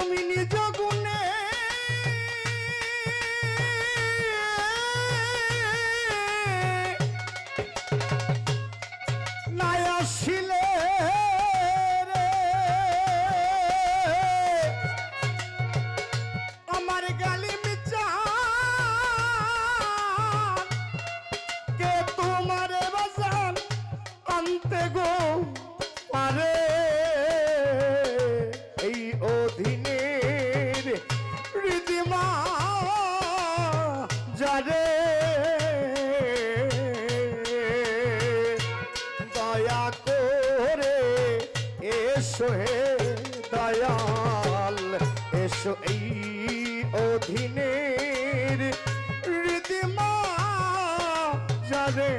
তুমি নিজ গুণে। নাই আসিলে আমার গালি মিচা কে তোমার বাজান আনতে গো? এই অধীনের রীতিমা যারে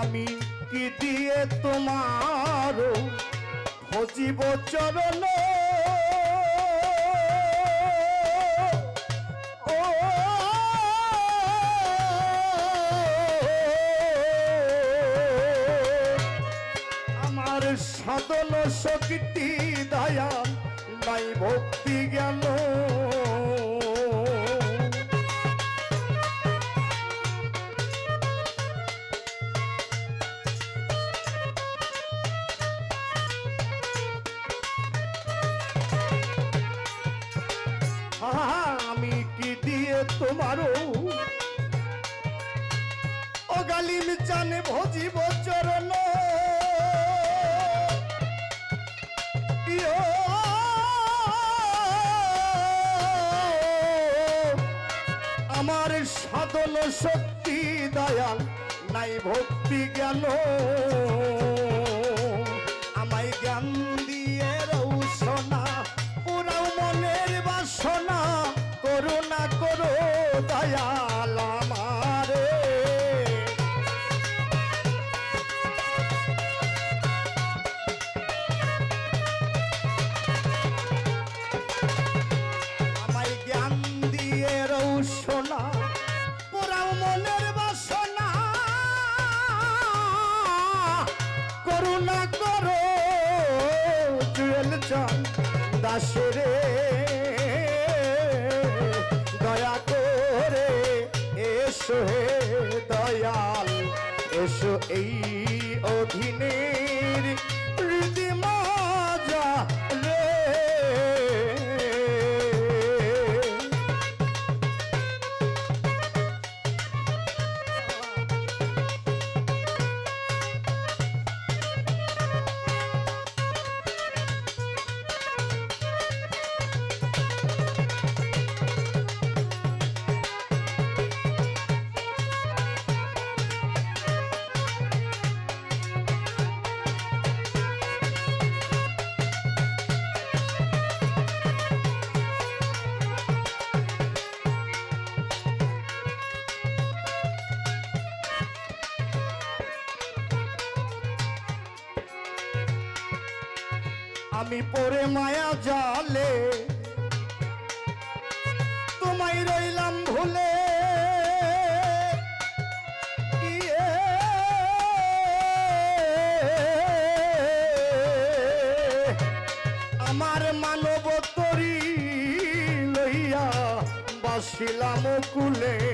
আমি কি দিয়ে তোমার ভজিব চরণ? আমার সাধন শক্তি দয়া নাই ভক্তি জ্ঞান। গালিম জানে ভজিব চরণ। আমার সাধন শক্তি দয়াল, নাই ভক্তি জ্ঞান। আমায় জ্ঞান দিয়ে রৌসনা পুরাও মনের বাসনা, করুণা করো দয়াল। করুণা করো জুয়েল চান দাসরে দয়া করে এসো হে দয়াল এসো এই অধীনের আমি পরে মায়া জালে। তোমায় রইলাম ভুলে। ইয়ে। আমার মানব তরি লইয়া বাসিলাম কুলে।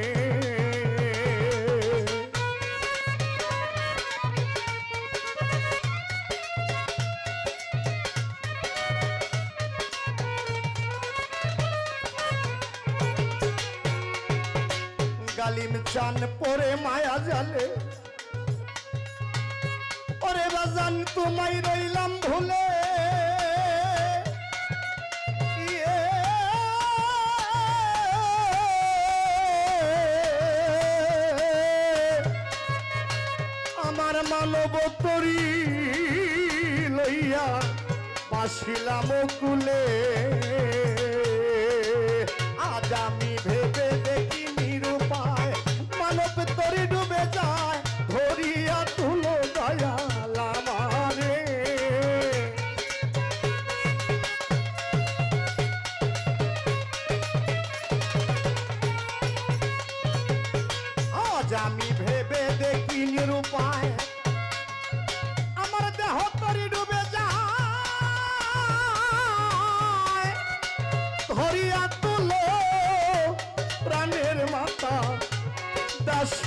গালিম চান পরে মায়া জালে। ওরে বাজান, তোমায় রইলাম ভুলে। আমার মানব তরি লইয়া বাসিলাম কুলে। আজ আমি ভেবে দেখি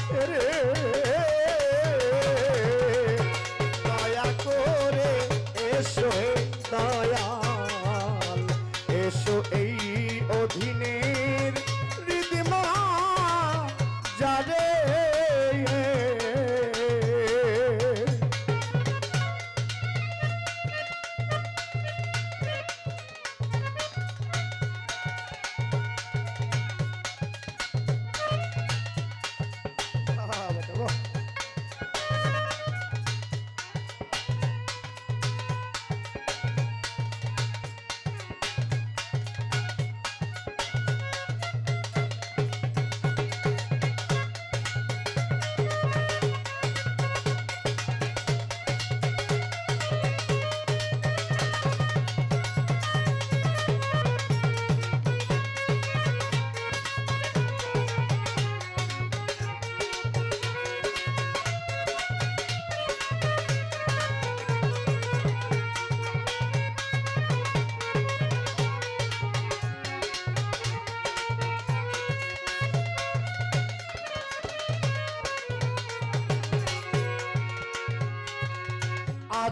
দাসের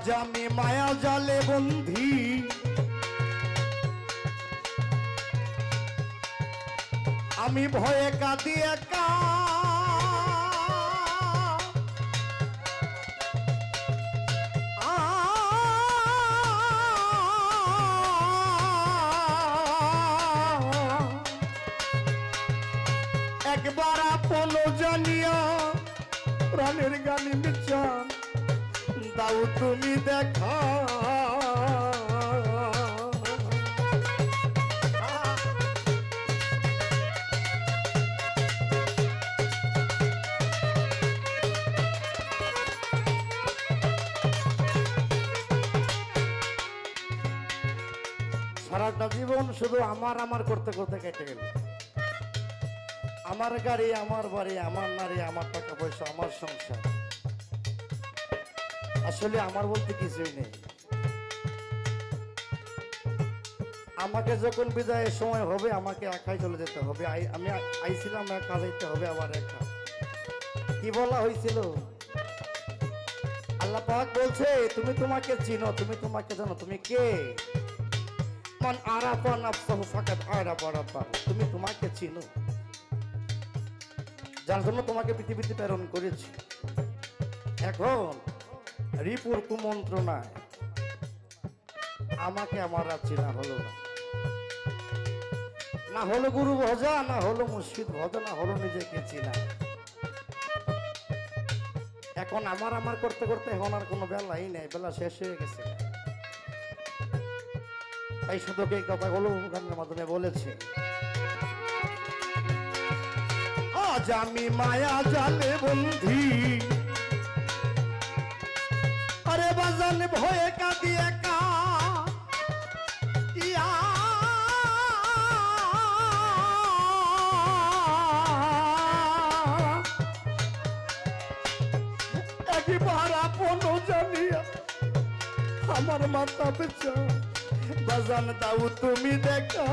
আজ আমি মায়া জালে বন্ধি। আমি ভয়ে কাঁদি একা। একবার আপন জানিয়া প্রাণের গানি দাও তুমি দেখা। সারাটা জীবন শুধু আমার আমার করতে করতে কেটে গেল। আমার গাড়ি, আমার বাড়ি, আমার নারী, আমার টাকা পয়সা, আমার সংসার। আসলে আমার বলতে কিছুই নেই। আমাকে যখন বিদায়ের সময় হবে, আমাকে একাই চলে যেতে হবে। আমি আইছিলাম একা যেতে হবে আবার একা। কি বলা হয়েছিল? আল্লাহ পাক বলছে, তুমি তোমাকে চিনো, তুমি তোমাকে জানো, তুমি কে? মান তুমি তোমাকে চিনো। যার জন্য তোমাকে পৃথিবীতে প্রেরণ করেছি। এখন রিপুর কুমন্ত্রণায়। আমাকে আমার আর চেনা হলো না। না হলো গুরু ভজা, না হলো মুর্শিদ ভজা, না হলো নিজেকে চেনা। এখন আমার আমার করতে করতে এখন আর কোনো বেলাই নেই, বেলা শেষ হয়ে গেছে। তাই শুধু এই কথাগুলো গানের মাধ্যমে বলেছে। আজ আমি মায়া জালে বন্ধি আরে বাজান ভয়ে কাঁদি একা। একবার আপন জানিয়া আমার মাথা পেছা বাজান দাও তুমি দেখা।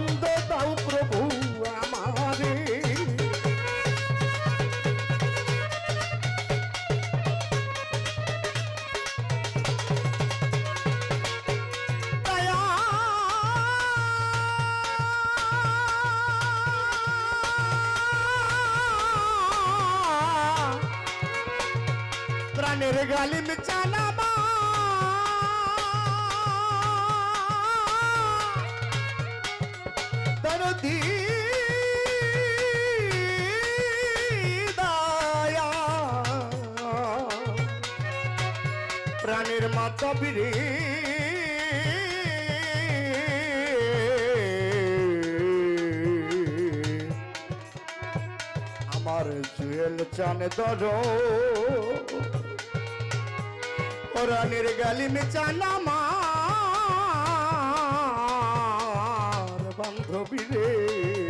আনন্দ দাও প্রভু আমারে। দয়া। প্রাণের গালি মিচানা প্রাণের মাতা বিরে আমার জুয়েল চান দর রানের গালিম চান আমার বান্ধবী রে।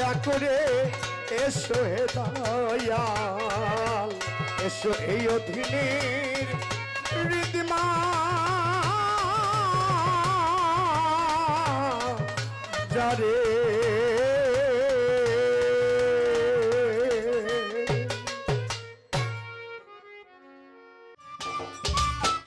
দয়া করে এসো হে দয়াল। এসো এই অধীনের রীতিমা যারে